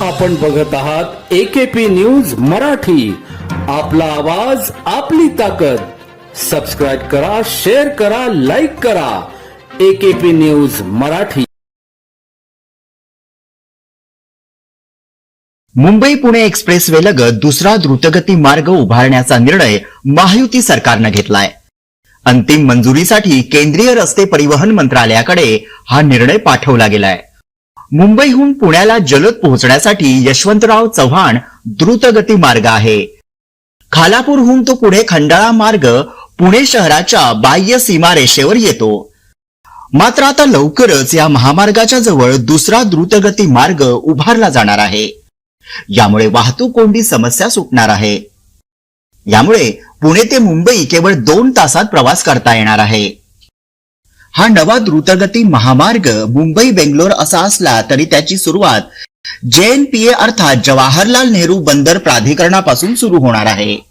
आपण बघत आहात एकेपी न्यूज मराठी. आपला आवाज आपली ताकद. सबस्क्राईब करा शेअर करा लाईक करा. AKP news Marathi. Mumbai Pune expressway लगत दुसरा द्रुतगती मार्ग उभारण्याचा निर्णय महायुती सरकारनं घेतलाय. अंतिम मंजुरीसाठी केंद्रीय रस्ते परिवहन मंत्रालयाकडे हा निर्णय पाठवला गेलाय. मुंबईहून पुण्याला जलद पोहोचण्यासाठी यशवंतराव चव्हाण द्रुतगती मार्ग आहे. खालापूरहून तो पुढे खंडाळा मार्ग पुणे शहराच्या बाह्य सीमारेषेवर येतो. मात्र आता लवकरच या महामार्गाच्या जवळ दुसरा द्रुतगती मार्ग उभारला जाणार आहे. यामुळे वाहतूक कोंडी समस्या सुटणार आहे. यामुळे पुणे ते मुंबई केवळ दोन तासात प्रवास करता येणार आहे. हा नवा द्रुतगती महामार्ग मुंबई बेंगलोर असा असला तरी त्याची सुरुवात जेएनपीए अर्थात जवाहरलाल नेहरू बंदर प्राधिकरणापासून सुरू होणार आहे.